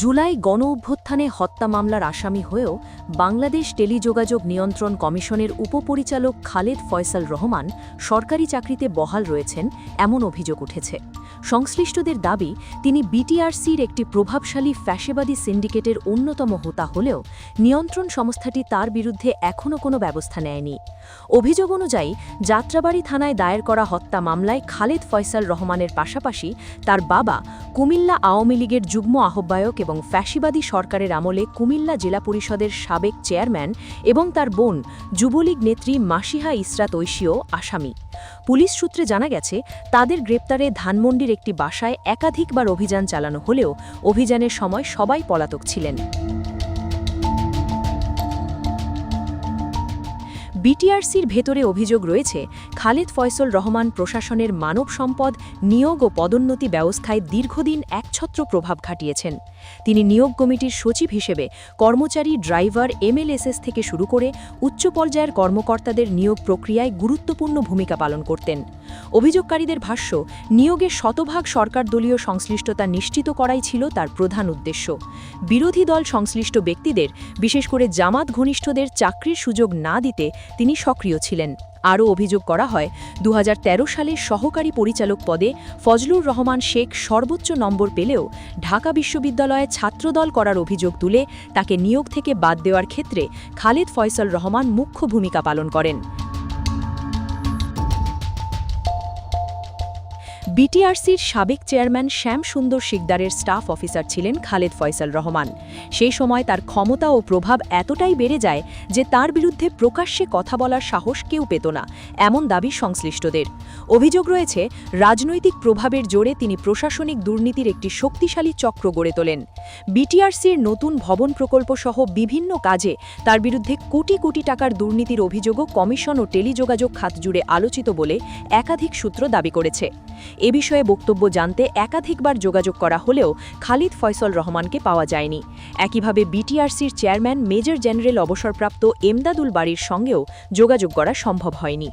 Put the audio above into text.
জুলাই গণ অভ্যুত্থানে হত্যা মামলার আসামি হয়েও বাংলাদেশ টেলিযোগাযোগ নিয়ন্ত্রণ কমিশনের উপপরিচালক খালেদ ফয়সাল রহমান সরকারি চাকরিতে বহাল রয়েছেন এমন অভিযোগ উঠেছে। সংশ্লিষ্টদের দাবি, তিনি বিটিআরসির একটি প্রভাবশালী ফ্যাশেবাদী সিন্ডিকেটের অন্যতম হোতা হলেও নিয়ন্ত্রণ সংস্থাটি তার বিরুদ্ধে এখনও কোনো ব্যবস্থা নেয়নি। অভিযোগ অনুযায়ী, যাত্রাবাড়ি থানায় দায়ের করা হত্যা মামলায় খালেদ ফয়সাল রহমানের পাশাপাশি তার বাবা কুমিল্লা আওয়ামী লীগের যুগ্ম আহ্বায়ক এবং ফ্যাসিবাদী সরকারের আমলে কুমিল্লা জেলা পরিষদের সাবেক চেয়ারম্যান এবং তার বোন, যুবলীগ নেত্রী মাসিহা ইসরাত ঐশীও আসামি। পুলিশ সূত্রে জানা গেছে, তাদের গ্রেপ্তারে ধানমন্ডির একটি বাসায় একাধিকবার অভিযান চালানো হলেও অভিযানের সময় সবাই পলাতক ছিলেন। বিটিআরসির ভেতরে অভিযোগ রয়েছে, খালেদ ফয়সল রহমান প্রশাসনের মানব সম্পদ নিয়োগ ও পদোন্নতি ব্যবস্থায় দীর্ঘদিন একছত্র প্রভাব খাটিয়েছেন। তিনি নিয়োগ কমিটির সচিব হিসেবে কর্মচারী, ড্রাইভার, এমএলএসএস থেকে শুরু করে উচ্চ পর্যায়ের কর্মকর্তাদের নিয়োগ প্রক্রিয়ায় গুরুত্বপূর্ণ ভূমিকা পালন করতেন। অভিযোগকারীদের ভাষ্য নিয়োগে শতভাগ সরকার দলীয় সংশ্লিষ্টতা নিশ্চিত করাই ছিল তার প্রধান উদ্দেশ্য। বিরোধী দল সংশ্লিষ্ট ব্যক্তিদের, বিশেষ করে জামাত ঘনিষ্ঠদের, চাকরির সুযোগ না দিতে তিনি সক্রিয় ছিলেন। আরও অভিযোগ করা হয় দু হাজার তেরো সালে সহকারী পরিচালক পদে ফজলুর রহমান শেখ সর্বোচ্চ নম্বর পেলেও ঢাকা বিশ্ববিদ্যালয়ে ছাত্রদল করার অভিযোগ তুলে তাকে নিয়োগ থেকে বাদ দেওয়ার ক্ষেত্রে খালেদ ফয়সল রহমান মুখ্য ভূমিকা পালন করেন। বিটিআরসির সাবেক চেয়ারম্যান শ্যাম সুন্দর শিকদারের স্টাফ অফিসার ছিলেন খালেদ ফয়সাল রহমান। সেই সময় তার ক্ষমতা ও প্রভাব এতটাই বেড়ে যায় যে তার বিরুদ্ধে প্রকাশ্যে কথা বলার সাহস কেউ পেত না, এমন দাবি সংশ্লিষ্টদের। অভিযোগ রয়েছে, রাজনৈতিক প্রভাবের জোরে তিনি প্রশাসনিক দুর্নীতির একটি শক্তিশালী চক্র গড়ে তোলেন। বিটিআরসির নতুন ভবন প্রকল্প সহ বিভিন্ন কাজে তার বিরুদ্ধে কোটি কোটি টাকার দুর্নীতির অভিযোগও কমিশন ও টেলিযোগাযোগ খাত জুড়ে আলোচিত বলে একাধিক সূত্র দাবি করেছে। এ বিষয়ে বক্তব্য জানতে একাধিকবার যোগাযোগ করা হলেও খালিদ ফয়সল রহমানকে পাওয়া যায়নি। একইভাবে বিটিআরসির চেয়ারম্যান মেজর জেনারেল অবসরপ্রাপ্ত এমদাদুল বাড়ির সঙ্গেও যোগাযোগ করা সম্ভব হয়নি।